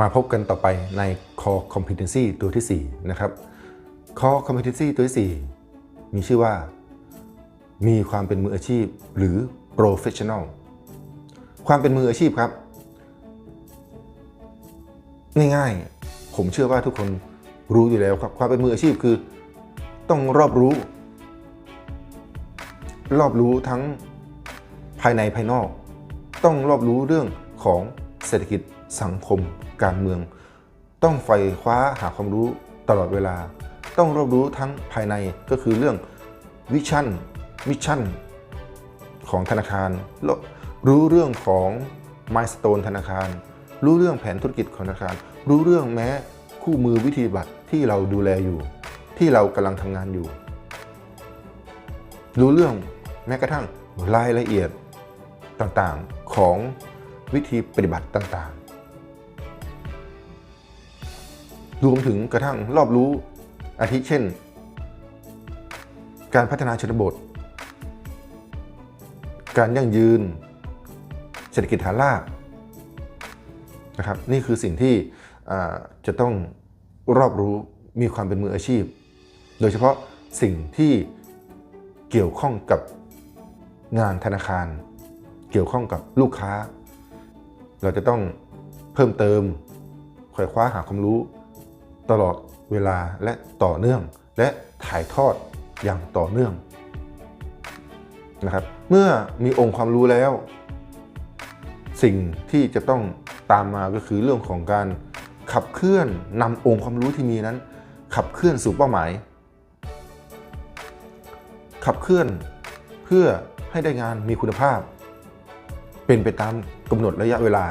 มาพบกันต่อไปใน Core Competency ตัวที่ 4 นะครับ Core Competency ตัวที่ 4 มีชื่อว่า มีความเป็นมืออาชีพหรือ Professional ความเป็นมืออาชีพครับ ง่ายๆ ผมเชื่อว่าทุกคนรู้อยู่แล้วครับ ความเป็นมืออาชีพคือ ต้องรอบรู้ รอบรู้ทั้งภายในภายนอก ต้องรอบรู้เรื่องของเศรษฐกิจสังคม การเมือง ต้องไฟคว้าหาความรู้ตลอดเวลา ต้องรอบรู้ทั้งภายในก็คือเรื่องวิชั่นมิชชั่นของธนาคารรรู้เรื่องของมายสเตนธนาคาร รู้เรื่องแผนธุรกิจของธนาคาร รู้เรื่องแม้คู่มือวิธีบัตรที่เราดูแลอยู่ ที่เรากำลังทำงานอยู่ รู้เรื่องแม้กระทั่งรายละเอียดต่างๆของวิธีปฏิบัติต่าง รวมถึงกระทั่งรอบรู้อาทิเช่น การพัฒนาชนบท การยั่งยืน เศรษฐกิจฐานรากนะครับนี่คือสิ่งที่จะต้องรอบรู้มีความเป็นมืออาชีพ โดยเฉพาะสิ่งที่เกี่ยวข้องกับงานธนาคาร เกี่ยวข้องกับลูกค้า เราจะต้องเพิ่มเติมขวายคว้าหาความรู้ ตลอดเวลาและต่อเนื่อง และถ่ายทอดอย่างต่อเนื่องนะครับเมื่อมีองค์ความรู้แล้ว สิ่งที่จะต้องตามมาก็คือเรื่องของการขับเคลื่อนนำองค์ความรู้ที่มีนั้น ขับเคลื่อนสู่เป้าหมาย ขับเคลื่อนเพื่อให้ได้งานมีคุณภาพ เป็นไปตามกำหนดระยะเวลา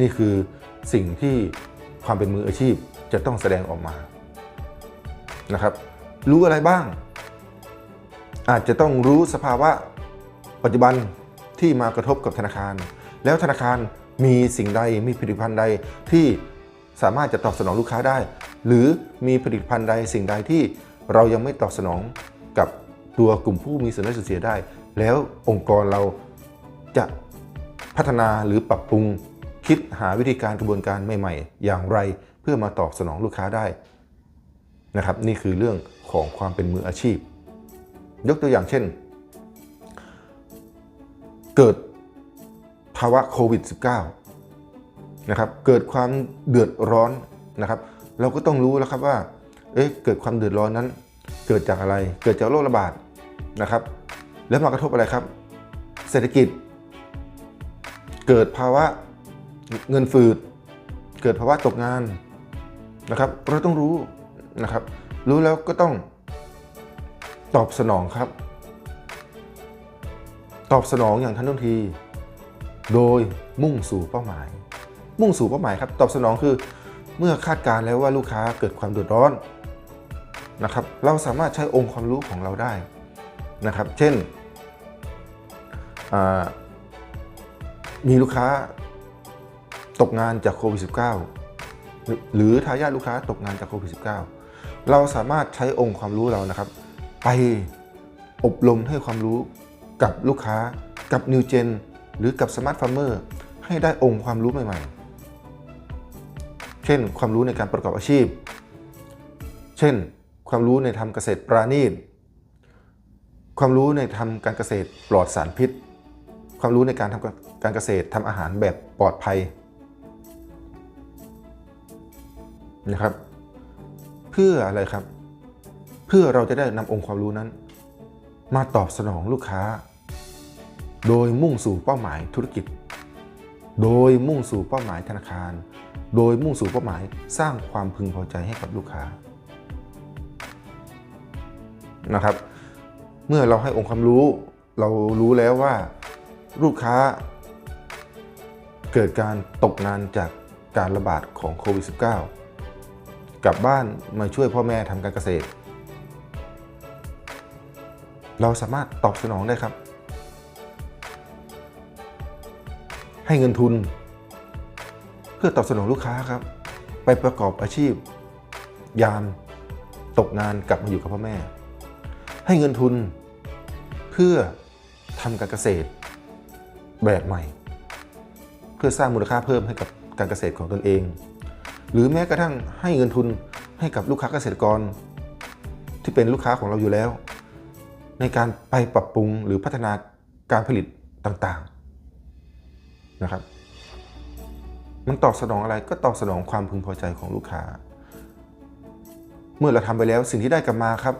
นี่คือสิ่งที่ความเป็นมืออาชีพจะต้องแสดงออกมานะครับ รู้อะไรบ้าง อาจจะต้องรู้สภาวะปัจจุบันที่มากระทบกับธนาคาร แล้วธนาคารมีสิ่งใดมีผลิตภัณฑ์ใดที่สามารถจะตอบสนองลูกค้าได้ หรือมีผลิตภัณฑ์ใดสิ่งใดที่เรายังไม่ตอบสนองกับตัวกลุ่มผู้มีส่วนได้ส่วนเสียได้ แล้วองค์กรเราจะพัฒนาหรือปรับปรุง คิดหาวิธีการกระบวนการใหม่ๆ อย่างไรเพื่อมาตอบสนองลูกค้าได้นะครับนี่คือเรื่องของความเป็นมืออาชีพ ยกตัวอย่างเช่น เกิดภาวะโควิด -19 นะครับเกิดความเดือดร้อนนะครับ เราก็ต้องรู้แล้วครับว่าเอ๊ะเกิดความเดือดร้อนนั้น เกิดจากอะไรเกิดจากโรคระบาดนะครับ แล้วมากระทบอะไรครับ เศรษฐกิจ เกิดภาวะ เงินฝืด เกิดภาวะตกงานนะครับ เราต้องรู้นะครับ รู้แล้วก็ต้องตอบสนองครับ ตอบสนองอย่างทันท่วงที โดยมุ่งสู่เป้าหมาย มุ่งสู่เป้าหมายครับ ตอบสนองคือเมื่อคาดการณ์แล้วว่าลูกค้าเกิดความเดือดร้อนนะครับ เราสามารถใช้องค์ความรู้ของเราได้นะครับ เช่นมีลูกค้า ตกงานจากโควิด -19 หรือหรือทายาทลูกค้าตกงานจากโควิด -19 เราสามารถใช้องค์ความรู้เรานะครับ ไปอบรมให้ความรู้กับลูกค้ากับ New Gen หรือกับ Smart Farmer ให้ได้องค์ความรู้ใหม่ ๆ เช่นความรู้ในการประกอบอาชีพ เช่น ความรู้ในทำเกษตรปราณีต ความรู้ในทำการเกษตรปลอดสารพิษ ความรู้ในการทำการเกษตรทำอาหารแบบปลอดภัย นะครับ เพื่ออะไรครับ เพื่อเราจะได้นำองค์ความรู้นั้น มาตอบสนองลูกค้า โดยมุ่งสู่เป้าหมายธุรกิจ โดยมุ่งสู่เป้าหมายธนาคาร โดยมุ่งสู่เป้าหมายสร้างความพึงพอใจให้กับลูกค้านะครับ เมื่อเราให้องค์ความรู้ เรารู้แล้วว่าลูกค้า เกิดการตกงานจากการระบาดของโควิด -19 กลับบ้านมาช่วยพ่อแม่ทำการเกษตร เราสามารถตอบสนองได้ครับ ให้เงินทุน เพื่อตอบสนองลูกค้าครับ ไปประกอบอาชีพ ยาม ตกงานกลับมาอยู่กับพ่อแม่ ให้เงินทุน เพื่อทำการเกษตร แบบใหม่ เพื่อสร้างมูลค่าเพิ่มให้กับการเกษตรของตนเอง หรือแม้กระทั่งให้เงินทุนให้กับลูกค้าเกษตรกร ที่เป็นลูกค้าของเราอยู่แล้ว ในการไปปรับปรุงหรือพัฒนาการผลิตต่างๆนะครับ มันตอบสนองอะไรก็ตอบสนองความพึงพอใจของลูกค้า เมื่อเราทำไปแล้วสิ่งที่ได้กลับมาครับ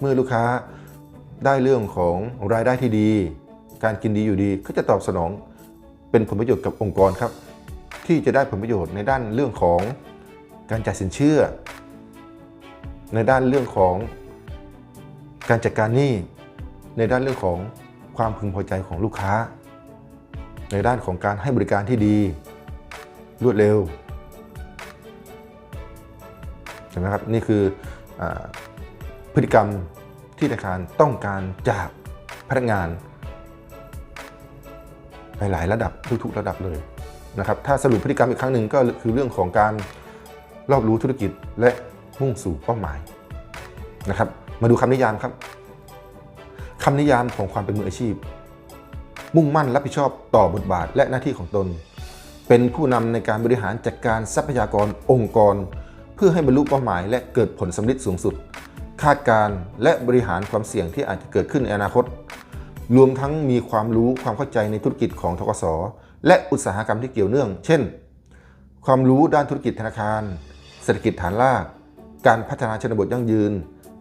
เมื่อลูกค้าได้เรื่องของรายได้ที่ดี การกินดีอยู่ดีก็จะตอบสนองเป็นผลประโยชน์กับองค์กรครับ ที่จะได้ผลประโยชน์ในด้านเรื่องของการจ่ายสินเชื่อ ในด้านเรื่องของการจัดการหนี้ ในด้านเรื่องของความพึงพอใจของลูกค้า ในด้านของการให้บริการที่ดี รวดเร็วเห็นไหมครับนี่คืออพฤติกรรมที่ธนาคารต้องการจากพนักงานหลายๆระดับทุกๆระดับเลย นะครับถ้าสรุปพฤติกรรมอีกครั้งหนึ่งก็คือเรื่องของการรอบรู้ธุรกิจและมุ่งสู่เป้าหมายนะครับ มาดูคำนิยามครับคำนิยามของความเป็นมืออาชีพ มุ่งมั่นรับผิดชอบต่อบทบาทและหน้าที่ของตน เป็นผู้นำในการบริหารจัดการทรัพยากรองค์กร เพื่อให้บรรลุเป้าหมายและเกิดผลสำเร็จสูงสุด คาดการณ์และบริหารความเสี่ยงที่อาจจะเกิดขึ้นในอนาคต รวมทั้งมีความรู้ความเข้าใจในธุรกิจของทกส และอุตสาหกรรมที่เกี่ยวเนื่อง เช่น ความรู้ด้านธุรกิจธนาคาร เศรษฐกิจฐานราก การพัฒนาชนบทยั่งยืน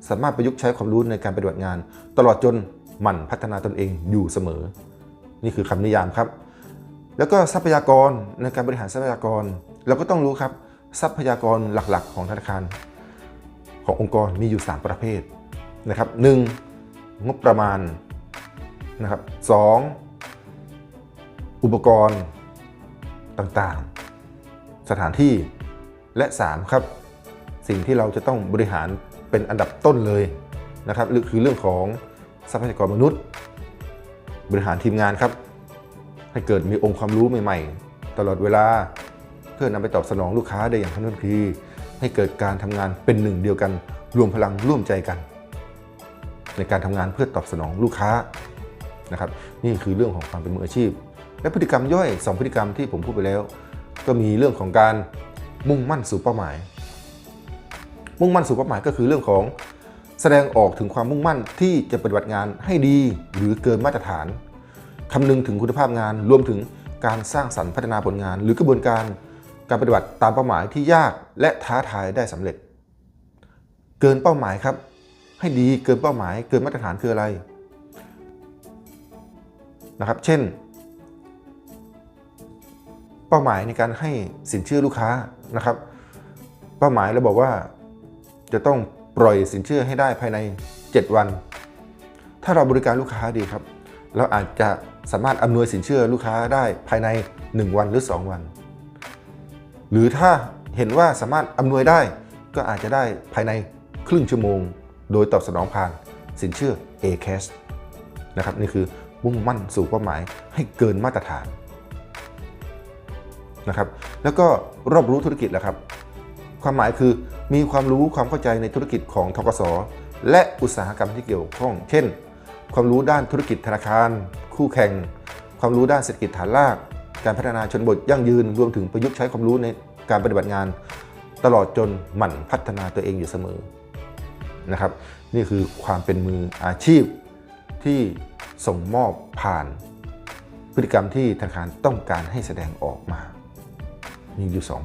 สามารถประยุกต์ใช้ความรู้ในการปฏิบัติงาน ตลอดจนหมั่นพัฒนาตนเองอยู่เสมอ นี่คือคำนิยามครับ แล้วก็ทรัพยากรในการบริหารทรัพยากร เราก็ต้องรู้ครับทรัพยากรหลักๆ ของธนาคาร ขององค์กรมีอยู่ 3 ประเภทนะครับ 1. งบประมาณนะครับ 2. อุปกรณ์ต่างๆ สถานที่และ 3 ครับ สิ่งที่เราจะต้องบริหารเป็นอันดับต้นเลยนะครับคือเรื่องของทรัพยากรมนุษย์ บริหารทีมงานครับ ให้เกิดมีองค์ความรู้ใหม่ ๆ ตลอดเวลาเพื่อนำไปตอบสนองลูกค้าได้อย่างทันท่วงทีให้เกิดการทำงานเป็นหนึ่งเดียวกัน รวมพลังร่วมใจกัน ในการทำงานเพื่อตอบสนองลูกค้านะครับ นี่คือเรื่องของความเป็นมืออาชีพ และพฤติกรรมย่อย 2 พฤติกรรมที่ผมพูดไปแล้ว ก็มีเรื่องของการมุ่งมั่นสู่เป้าหมาย มุ่งมั่นสู่เป้าหมายก็คือเรื่องของแสดงออกถึงความมุ่งมั่นที่จะปฏิบัติงานให้ดีหรือเกินมาตรฐานคำนึงถึงคุณภาพงานรวมถึงการสร้างสรรค์พัฒนาผลงาน หรือกระบวนการการปฏิบัติตามเป้าหมายที่ยากและท้าทายได้สำเร็จ เกินเป้าหมายครับ ให้ดีเกินเป้าหมาย เกินมาตรฐานคืออะไรนะครับ เช่น เป้าหมายในการให้สินเชื่อลูกค้านะครับ เป้าหมายเราบอกว่าจะต้องปล่อยสินเชื่อให้ได้ภายใน 7 วัน ถ้าเราบริการลูกค้าดีครับ เราอาจจะสามารถอำนวยสินเชื่อลูกค้าได้ภายใน 1 วันหรือ 2 วัน หรือถ้าเห็นว่าสามารถอำนวยได้ก็อาจจะได้ภายในครึ่งชั่วโมง โดยตอบสนองผ่านสินเชื่อ A-Cash นะครับนี่คือมุ่งมั่นสู่เป้าหมายให้เกินมาตรฐาน นะครับ แล้วก็รอบรู้ธุรกิจแหละครับ ความหมายคือมีความรู้ความเข้าใจในธุรกิจของทกสและอุตสาหกรรมที่เกี่ยวข้อง เช่น ความรู้ด้านธุรกิจธนาคาร คู่แข่ง ความรู้ด้านเศรษฐกิจฐานราก การพัฒนาชนบทยั่งยืน รวมถึงประยุกต์ใช้ความรู้ในการปฏิบัติงาน ตลอดจนหมั่นพัฒนาตัวเองอยู่เสมอนะครับ นี่คือความเป็นมืออาชีพที่ส่งมอบผ่านพฤติกรรมที่ธนาคารต้องการให้แสดงออกมา มีอยู่สอง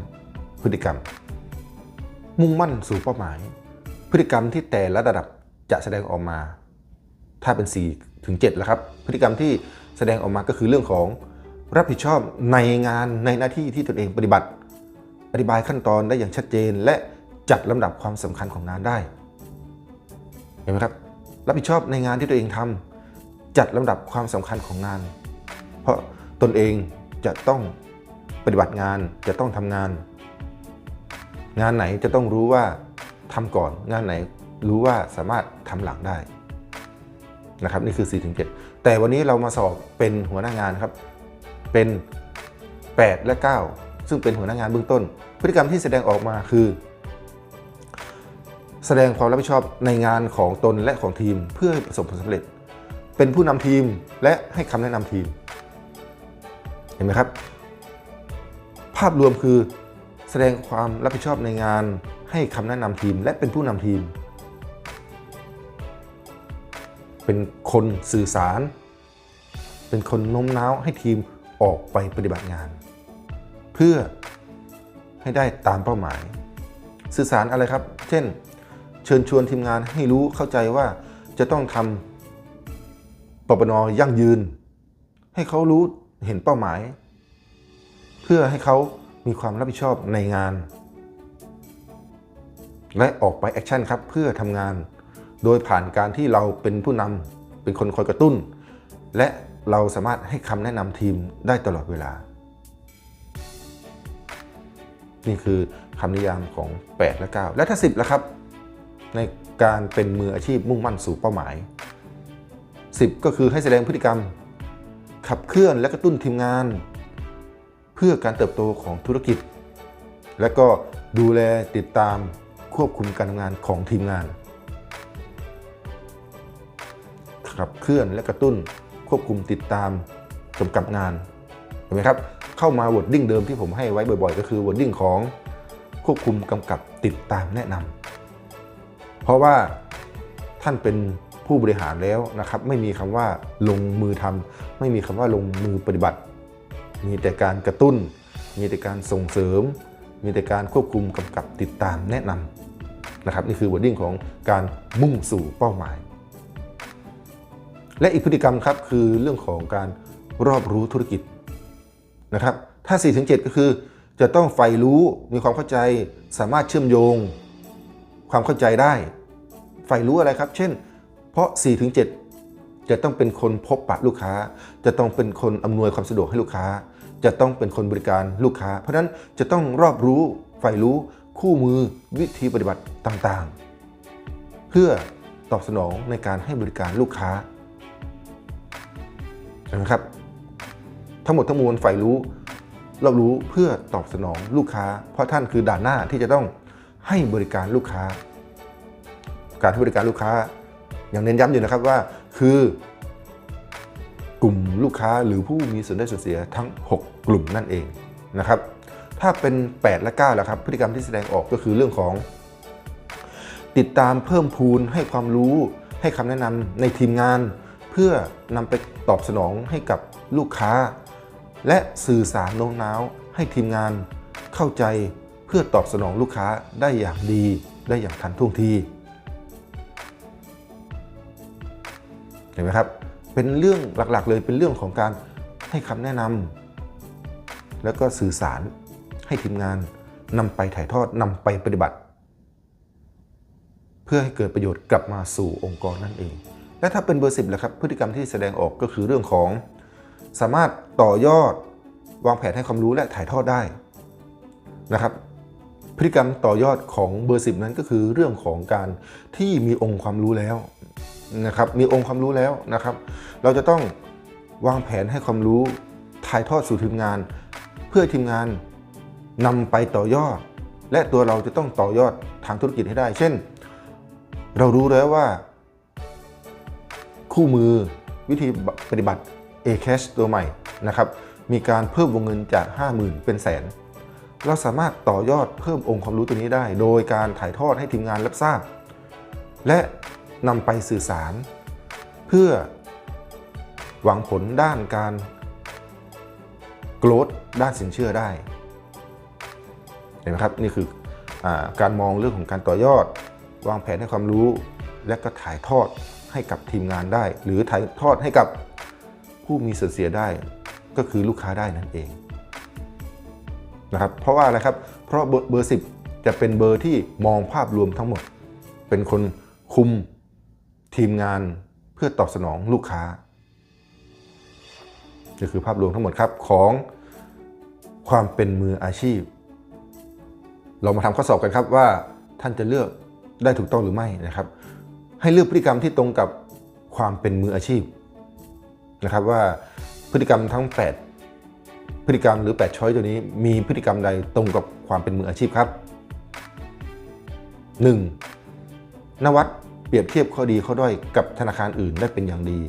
พฤติกรรม มุ่งมั่นสู่เป้าหมาย พฤติกรรมที่แต่ละระดับจะแสดงออกมา ถ้าเป็น 4 ถึง7แล้วครับ พฤติกรรมที่แสดงออกมาก็คือเรื่องของรับผิดชอบในงานในหน้าที่ที่ตนเองปฏิบัติ อธิบายขั้นตอนได้อย่างชัดเจน และจัดลำดับความสำคัญของงานได้ เห็นไหมครับ รับผิดชอบในงานที่ตัวเองทำจัดลำดับความสำคัญของงาน เพราะตนเองจะต้อง ปฏิบัติงานจะต้องทำงาน งานไหนจะต้องรู้ว่าทำก่อน งานไหนรู้ว่าสามารถทำหลังได้นะครับนี่คือ4ถึง7แต่วันนี้เรามาสอบเป็นหัวหน้างานครับ เป็น 8 และ 9 ซึ่งเป็นหัวหน้างานเบื้องต้น พฤติกรรมที่แสดงออกมาคือ แสดงความรับผิดชอบในงานของตนและของทีมเพื่อประสบผลสำเร็จ เป็นผู้นำทีมและให้คำแนะนำทีม เห็นไหมครับ ภาพรวมคือแสดงความรับผิดชอบในงาน ให้คำแนะนำทีมและเป็นผู้นำทีม เป็นคนสื่อสาร เป็นคนโน้มน้าวให้ทีมออกไปปฏิบัติงาน เพื่อให้ได้ตามเป้าหมาย สื่อสารอะไรครับ เช่น เชิญชวนทีมงานให้รู้เข้าใจว่าจะต้องทำปปนยั่งยืน ให้เขารู้เห็นเป้าหมาย เพื่อให้เขามีความรับผิดชอบในงาน และออกไปแอคชั่นครับเพื่อทำงาน โดยผ่านการที่เราเป็นผู้นำเป็นคนคอยกระตุ้น และเราสามารถให้คำแนะนำทีมได้ตลอดเวลา นี่คือคำนิยามของ 8 และ 9 และถ้า 10แล้วครับ ในการเป็นมืออาชีพมุ่งมั่นสู่เป้าหมาย 10 ก็คือให้แสดงพฤติกรรม ขับเคลื่อนและกระตุ้นทีมงาน เพื่อการเติบโตของธุรกิจ และก็ดูแลติดตามควบคุมการทำงานของทีมงาน ขับเคลื่อนและกระตุ้นควบคุมติดตามกำกับงานเห็นไหมครับ เข้ามาวอร์ดดิ้งเดิมที่ผมให้ไว้บ่อยๆ ก็คือวอร์ดดิ้งของควบคุมกำกับติดตามแนะนำเพราะว่าท่านเป็นผู้บริหารแล้วนะครับ ไม่มีคำว่าลงมือทำไม่มีคำว่าลงมือปฏิบัติ มีแต่การกระตุ้น มีแต่การส่งเสริม มีแต่การควบคุมกำกับติดตามแนะนำนะครับนี่คือวอร์ดิ้งของการมุ่งสู่เป้าหมาย และอีกพฤติกรรมครับคือเรื่องของการรอบรู้ธุรกิจนะครับถ้า 4-7 ก็คือจะต้องใฝ่รู้มีความเข้าใจสามารถเชื่อมโยง ความเข้าใจได้ใฝ่รู้อะไรครับ เช่น เพราะ 4-7 จะต้องเป็นคนพบปะลูกค้า จะต้องเป็นคนอำนวยความสะดวกให้ลูกค้า จะต้องเป็นคนบริการลูกค้า เพราะนั้นจะต้องรอบรู้ใฝ่รู้คู่มือวิธีปฏิบัติต่างๆ เพื่อตอบสนองในการให้บริการลูกค้านะครับ ทั้งหมดทั้งมวลใฝ่รู้รอบรู้เพื่อตอบสนองลูกค้า เพราะท่านคือด่านหน้าที่จะต้องให้บริการลูกค้า การให้บริการลูกค้า อย่างเน้นย้ำอยู่นะครับว่าคือ กลุ่มลูกค้าหรือผู้มีส่วนได้ส่วนเสียทั้ง 6 กลุ่มนั่นเองนะครับ ถ้าเป็น 8 และ9แล้วครับ พฤติกรรมที่แสดงออกก็คือเรื่องของ ติดตามเพิ่มพูนให้ความรู้ให้คำแนะนำในทีมงาน เพื่อนำไปตอบสนองให้กับลูกค้า และสื่อสารโน้มน้าวให้ทีมงานเข้าใจเพื่อตอบสนองลูกค้าได้อย่างดีได้อย่างทันท่วงทีเห็นไหมครับ เป็นเรื่องหลักๆ เลยเป็นเรื่องของการให้คำแนะนำแล้วก็สื่อสารให้ทีมงานนำไปถ่ายทอดนำไปปฏิบัติ เพื่อให้เกิดประโยชน์กลับมาสู่องค์กรนั่นเอง และถ้าเป็นเบอร์สิบละครับ พฤติกรรมที่แสดงออกก็คือเรื่องของ สามารถต่อยอดวางแผนให้ความรู้และถ่ายทอดได้นะครับ พฤติกรรมต่อยอดของเบอร์สิบนั้นก็คือเรื่องของการที่มีองค์ความรู้แล้ว นะครับมีองค์ความรู้แล้วนะครับ เราจะต้องวางแผนให้ความรู้ถ่ายทอดสู่ทีมงาน เพื่อทีมงานนำไปต่อยอด และตัวเราจะต้องต่อยอดทางธุรกิจให้ได้ เช่น เรารู้แล้วว่า คู่มือวิธีปฏิบัติ A-Cash ตัวใหม่นะครับ มีการเพิ่มวงเงินจาก 50,000 เป็นแสน เราสามารถต่อยอดเพิ่มองค์ความรู้ตัวนี้ได้ โดยการถ่ายทอดให้ทีมงานรับทราบ และ นำไปสื่อสาร เพื่อหวังผลด้านการโกรธด้านสินเชื่อได้ เห็นไหมครับ นี่คืออการมองเรื่องของการต่อยอด วางแผนให้ความรู้ และก็ถ่ายทอดให้กับทีมงานได้ หรือถ่ายทอดให้กับผู้มีส่วนเสียได้ ก็คือลูกค้าได้นั่นเองนะครับเพราะว่าอะไรครับเพราะเบอร์เบอร์สิจะเป็นเบอร์ที่มองภาพรวมทั้งหมด เป็นคนคุม ทีมงานเพื่อตอบสนองลูกค้านี่คือภาพรวมทั้งหมดครับของความเป็นมืออาชีพ เรามาทำข้อสอบกันครับว่าท่านจะเลือกได้ถูกต้องหรือไม่นะครับ ให้เลือกพฤติกรรมที่ตรงกับความเป็นมืออาชีพนะครับว่าพฤติกรรมทั้ง 8 พฤติกรรมหรือ 8 ช้อยตัวนี้มีพฤติกรรมใดตรงกับความเป็นมืออาชีพครับ 1. นวัด รียบเทียบข้อดีข้อด้อยกับธนาคารอื่นได้เป็นอย่างดี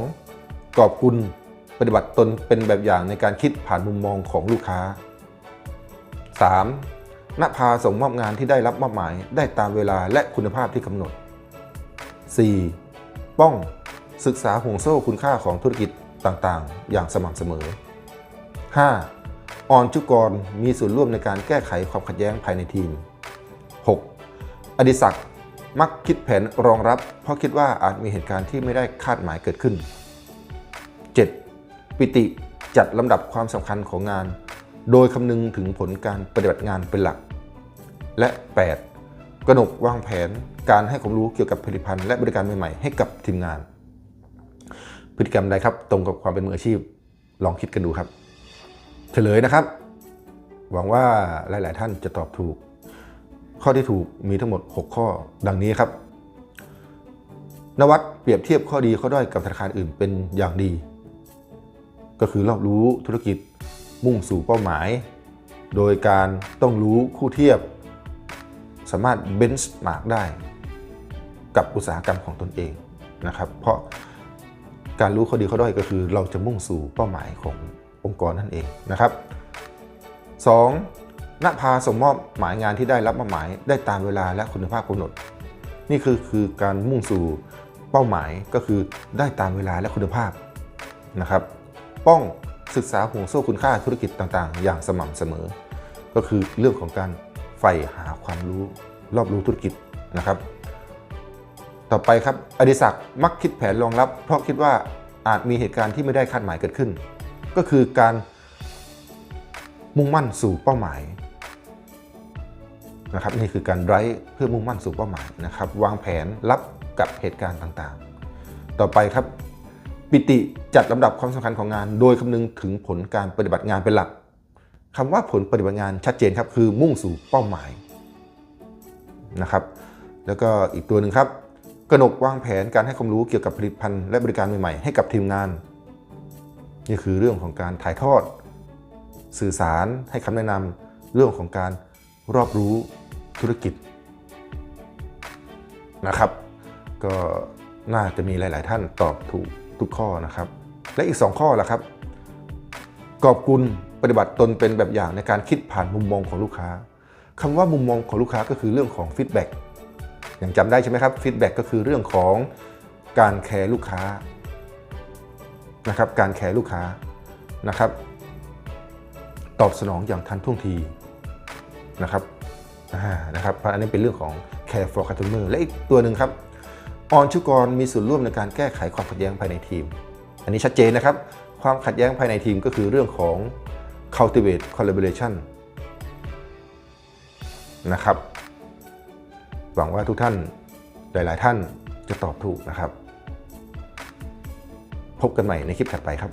2. กอบกุลปฏิบัติตนเป็นแบบอย่างในการคิดผ่านมุมมองของลูกค้า 3. นภาส่งมอบงานที่ได้รับมอบหมายได้ตามเวลาและคุณภาพที่กำหนด 4. ป้องศึกษาห่วงโซ่คุณค่าของธุรกิจต่างๆ อย่างสม่ำเสมอ 5. ออนจุกรมีส่วนร่วมในการแก้ไขความขัดแย้งภายในทีม อดิศักดิ์มักคิดแผนรองรับ เพราะคิดว่าอาจมีเหตุการณ์ที่ไม่ได้คาดหมายเกิดขึ้น 7. ปิติจัดลำดับความสำคัญของงาน โดยคำนึงถึงผลการปฏิบัติงานเป็นหลัก และ 8. กระหนกวางแผนการให้ความรู้เกี่ยวกับผลิตภัณฑ์และบริการใหม่ๆ ให้กับทีมงาน พฤติกรรมใดครับ ตรงกับความเป็นมืออาชีพ ลองคิดกันดูครับ เฉลยนะครับ หวังว่าหลาย ๆ ท่านจะตอบถูก ข้อที่ถูกมีทั้งหมด 6 ข้อดังนี้ครับ นวัดเปรียบเทียบข้อดีข้อด้อยกับธนาคารอื่นเป็นอย่างดี ก็คือรอบรู้ธุรกิจมุ่งสู่เป้าหมาย โดยการต้องรู้คู่เทียบ สามารถเบนช์มาร์กได้ กับอุตสาหกรรมของตนเองนะครับ เพราะการรู้ข้อดีข้อด้อยก็คือ เราจะมุ่งสู่เป้าหมายขององค์กรนั่นเองนะครับ 2. นภาสมมอบหมายงานที่ได้รับมอบหมายได้ตามเวลาและคุณภาพกำหนด นี่คือคือการมุ่งสู่เป้าหมายก็คือได้ตามเวลาและคุณภาพนะครับ ป้องศึกษาห่วงโซ่คุณค่าธุรกิจต่างๆ อย่างสม่ำเสมอ ก็คือเรื่องของการใฝ่หาความรู้รอบรู้ธุรกิจนะครับ ต่อไปครับอดิศักดิ์มักคิดแผนรองรับ เพราะคิดว่าอาจมีเหตุการณ์ที่ไม่ได้คาดหมายเกิดขึ้น ก็คือการมุ่งมั่นสู่เป้าหมาย นะครับนี่คือการไร้เพื่อมุ่งมั่นสู่เป้าหมายนะครับวางแผนรับกับเหตุการณ์ต่างๆ ต่อไปครับ ปิติจัดลำดับความสำคัญของงาน โดยคำนึงถึงผลการปฏิบัติงานเป็นหลักคำว่าผลปฏิบัติงานชัดเจนครับคือมุ่งสู่เป้าหมายนะครับแล้วก็อีกตัวหนึ่งครับกนกวางแผนการให้ความรู้เกี่ยวกับผลิตภัณฑ์และบริการใหม่ๆ ให้กับทีมงาน นี่คือเรื่องของการถ่ายทอด สื่อสารให้คำแนะนำเรื่องของการรอบรู้ ธุรกิจนะครับ ก็น่าจะมีหลาย ๆ ท่านตอบถูกทุกข้อนะครับ และอีก 2 ข้อละครับ กอบกุลปฏิบัติตนเป็นแบบอย่างในการคิดผ่านมุมมองของลูกค้าคำว่ามุมมองของลูกค้าก็คือเรื่องของฟีดแบ็กอย่างจำได้ใช่ไหมครับฟีดแบ็กก็คือเรื่องของการแคร์ลูกค้านะครับการแคร์ลูกค้านะครับ ตอบสนองอย่างทันท่วงทีนะครับ นะครับเพราะอันนี้เป็นเรื่องของ care for customer และอีกตัวหนึ่งครับออนชุกรมีส่วนร่วมในการแก้ไขความขัดแย้งภายในทีม อันนี้ชัดเจนนะครับ ความขัดแย้งภายในทีมก็คือเรื่องของ cultivate collaboration นะครับ หวังว่าทุกท่านหลาย ๆ ท่านจะตอบถูกนะครับ พบกันใหม่ในคลิปถัดไปครับ